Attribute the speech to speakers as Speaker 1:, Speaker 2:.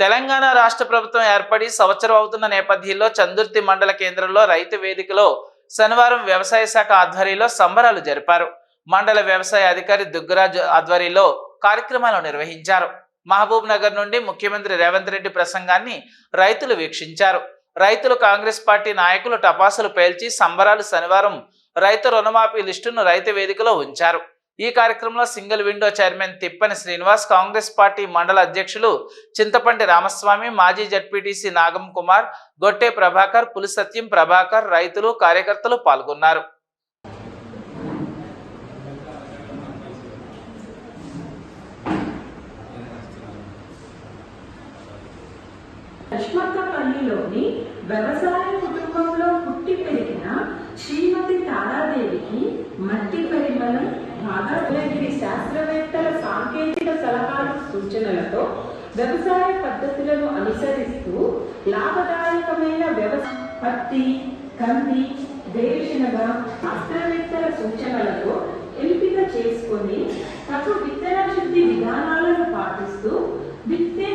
Speaker 1: తెలంగాణ రాష్ట్ర ప్రభుత్వం ఏర్పడి సంవత్సరం అవుతున్న నేపథ్యంలో చందుర్తి మండల కేంద్రంలో రైతు వేదికలో శనివారం వ్యవసాయ శాఖ ఆధ్వర్యంలో సంబరాలు జరిపారు. మండల వ్యవసాయ అధికారి దుగ్గరాజు ఆధ్వర్యంలో కార్యక్రమాలు నిర్వహించారు. మహబూబ్ నగర్ నుండి ముఖ్యమంత్రి రేవంత్ రెడ్డి ప్రసంగాన్ని రైతులు వీక్షించారు. రైతులు కాంగ్రెస్ పార్టీ నాయకులు టపాసులు పేల్చి సంబరాలు శనివారం రైతు రుణమాఫీ లిస్టును రైతు వేదికలో ఉంచారు. ఈ కార్యక్రమంలో single window chairman Tippani Srinivas Congress party మండల అధ్యక్షులు చింతపంటి రామస్వామి మాజీ జడ్పీటీసీ నాగం కుమార్ గొట్టె ప్రభాకర్ పులిసత్యం ప్రభాకర్ రైతులు కార్యకర్తలు పాల్గొన్నారు.
Speaker 2: వ్యవసాయం ఆధారమైనవి శాస్త్రవేత్తల సాంకేతిక సలహాలు సూచనలతో వ్యవసాయ పద్ధతులను అనుసరిస్తూ లాభదాయకమైన వ్యవసాయ పత్తి కంది వేరుశనగ శాస్త్రవేత్తల సూచనలతో ఎంపిక చేసుకొని తక్కువ విత్తన శుద్ధి విధానాలను పాటిస్తూ విత్తే